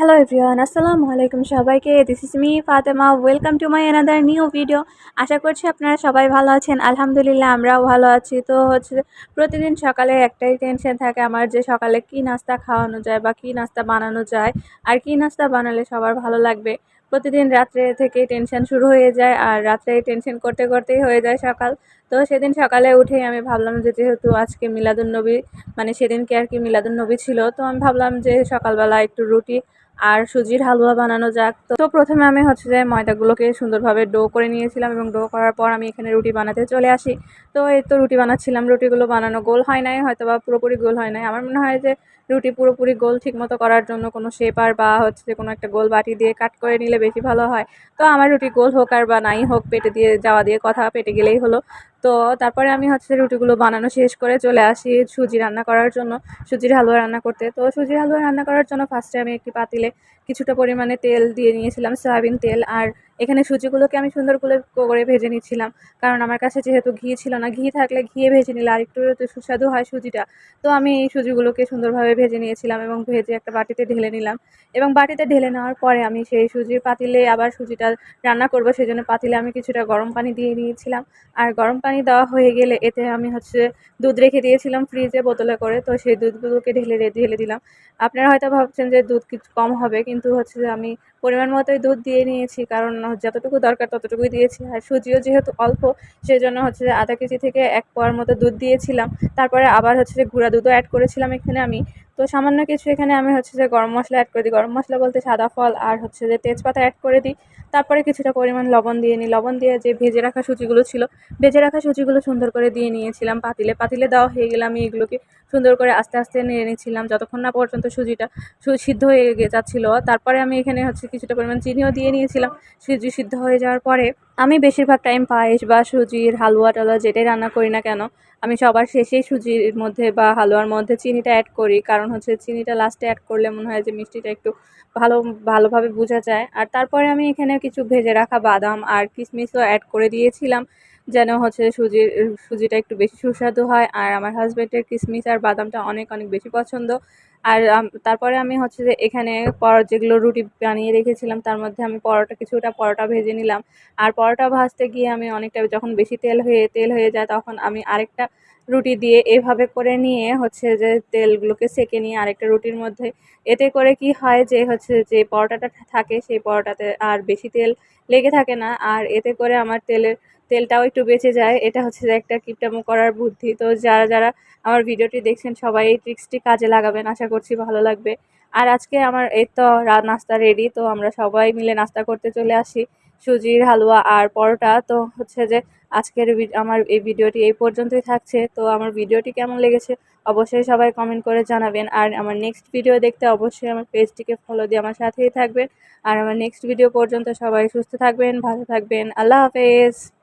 Hello everyone আসসালামু আলাইকুম সবাইকে। This is me Fatema welcome to my another new video আশা করছি আপনারা সবাই ভালো আছেন। আলহামদুলিল্লাহ, আমরাও ভালো আছি। তো হচ্ছে, প্রতিদিন সকালে একটাই টেনশন থাকে আমার যে সকালে কি নাস্তা খাওয়ানো যায় বা কি নাস্তা বানানো যায়। আর কি নাস্তা বানালে সবার ভালো লাগবে। প্রতিদিন রাত্রে থেকেই টেনশন শুরু হয়ে যায় আর রাত্রে টেনশন করতে করতেই হয়ে যায় সকাল। তো সেদিন সকালে উঠেই আমি ভাবলাম যে যেহেতু আজকে মিলাদুন্নবী মানে সেদিনকে আর কি মিলাদুন্নবী ছিল, তো আমি ভাবলাম যে সকালবেলা একটু রুটি আর সুজির হালুয়া বানানো যাক। তো প্রথমে আমি হচ্ছে যে ময়দাগুলোকে সুন্দরভাবে ডো করে নিয়েছিলাম এবং ডো করার পর আমি এখানে রুটি বানাতে চলে আসি। তো এই তো রুটি বানাচ্ছিলাম, রুটিগুলো বানানো গোল হয় নাই হয়তো বা পুরোপুরি গোল হয় নাই। আমার মনে হয় যে রুটি পুরোপুরি গোল ঠিকমতো করার জন্য কোনো শেপার বা হচ্ছে যে কোনো একটা গোল বাটি দিয়ে কাট করে নিলে বেশি ভালো হয়। তো আমার রুটি গোল হোক আর বা নাই হোক, পেটে দিয়ে, যাওয়া দিয়ে কথা পেটে গেলেই হলো। তো তারপরে আমি হচ্ছে রুটিগুলো বানানো শেষ করে চলে আসি সুজি রান্না করার জন্য, সুজির হালুয়া রান্না করতে। তো সুজির হালুয়া রান্না করার জন্য ফার্স্টে আমি একটি পাতিলে কিছুটা পরিমাণে তেল দিয়ে নিয়েছিলাম, সয়াবিন তেল আর এখানে সুজিগুলোকে আমি সুন্দর করে করে ভেজে নিচ্ছিলাম। কারণ আমার কাছে যেহেতু ঘি ছিল না, ঘি থাকলে ঘিয়ে ভেজে নিলে আর একটু সুস্বাদু হয় সুজিটা। তো আমি এই সুজিগুলোকে সুন্দরভাবে ভেজে নিয়েছিলাম এবং ভেজে একটা বাটিতে ঢেলে নিলাম। এবং বাটিতে ঢেলে নেওয়ার পরে আমি সেই সুজির পাতিলে আবার সুজিটা রান্না করব সেই জন্য পাতিলে আমি কিছুটা গরম পানি দিয়ে নিয়েছিলাম। আর গরম পানি দেওয়া হয়ে গেলে এতে আমি হচ্ছে দুধ রেখে দিয়েছিলাম ফ্রিজে বোতলে করে, তো সেই দুধগুলোকে ঢেলে ঢেলে দিলাম। আপনারা হয়তো ভাবছেন যে দুধ কিছু কম হবে, কিন্তু হচ্ছে আমি পরিমাণ মতোই দুধ দিয়ে নিয়েছি, কারণ যতটুকু দরকার ততটুকুই দিয়েছি। আর সুজিও যেহেতু অল্প সেই জন্য হচ্ছে যে আধা কেজি থেকে এক পোয়ার মতো দুধ দিয়েছিলাম। তারপরে আবার হচ্ছে যে গুঁড়া দুধও অ্যাড করেছিলাম এখানে আমি। তো সামান্য কিছু এখানে আমি হচ্ছে যে গরম মশলা অ্যাড করে দিই। গরম মশলা বলতে সাদা ফল আর হচ্ছে যে তেজপাতা অ্যাড করে দিই। তারপরে কিছুটা পরিমাণ লবণ দিয়ে নিই। লবণ দিয়ে যে ভেজে রাখা সুজিগুলো ছিল, ভেজে রাখা সুজিগুলো সুন্দর করে দিয়ে নিয়েছিলাম পাতিলে। পাতিলে দেওয়া হয়ে গেলে আমি এগুলোকে সুন্দর করে আস্তে আস্তে নিয়ে নিচ্ছিলাম। যতক্ষণ না পর্যন্ত সুজিটা সিদ্ধ হয়ে যাচ্ছিল। তারপরে আমি এখানে হচ্ছে কিছুটা পরিমাণ চিনিও দিয়ে নিয়েছিলাম। সুজি সিদ্ধ হয়ে যাওয়ার পরে আমি বেশিরভাগ টাইম পায়েস বা সুজির হালুয়া টালুয়া যেটাই রান্না করি না কেন, আমি সবার শেষেই সুজির মধ্যে বা হালুয়ার মধ্যে চিনিটা অ্যাড করি। কারণ হচ্ছে চিনিটা লাস্টে অ্যাড করলে মনে হয় যে মিষ্টিটা একটু ভালো, ভালোভাবে বোঝা যায়। আর তারপরে আমি এখানে কিছু ভেজে রাখা বাদাম আর কিশমিশও অ্যাড করে দিয়েছিলাম। যেন হচ্ছে সুজির, সুজিটা একটু বেশি সুস্বাদু হয়। আর আমার হাজব্যান্ডের কিশমিশ আর বাদামটা অনেক অনেক বেশি পছন্দ। আর তারপরে আমি হচ্ছে যে এখানে পর, যেগুলো রুটি বানিয়ে রেখেছিলাম, তার মধ্যে আমি পরোটা, কিছুটা পরোটা ভেজে নিলাম। আর পরোটা ভাজতে গিয়ে আমি অনেকটা যখন বেশি তেল হয়ে তেল হয়ে যায়, তখন আমি আরেকটা রুটি দিয়ে এভাবে করে নিয়ে হচ্ছে যে তেলগুলোকে সেকে নিয়ে আরেকটা রুটির মধ্যে। এতে করে কি হয় যে হচ্ছে যে পরোটাটা থাকে সেই পরোটাতে আর বেশি তেল লেগে থাকে না। আর এতে করে আমার তেলের তেলটাও একটু বেঁচে যায়। এটা হচ্ছে যে একটা কিপটামো করার বুদ্ধি। তো যারা যারা আমার ভিডিওটি দেখছেন, সবাই এই ট্রিক্সটি কাজে লাগাবেন। আশা করছি ভালো লাগবে। আর আজকে আমার এই তো নাস্তা রেডি তো আমরা সবাই মিলে নাস্তা করতে চলে আসি। সুজির হালুয়া আর পরোটা। তো হচ্ছে যে আজকের আমার এই ভিডিওটি এই পর্যন্তই থাকছে। তো আমার ভিডিওটি কেমন লেগেছে অবশ্যই সবাই কমেন্ট করে জানাবেন। আর আমার নেক্সট ভিডিও দেখতে অবশ্যই আমার পেজটিকে ফলো দিয়ে আমার সাথেই থাকবেন। আর আমার নেক্সট ভিডিও পর্যন্ত সবাই সুস্থ থাকবেন, ভালো থাকবেন। আল্লাহ হাফেজ।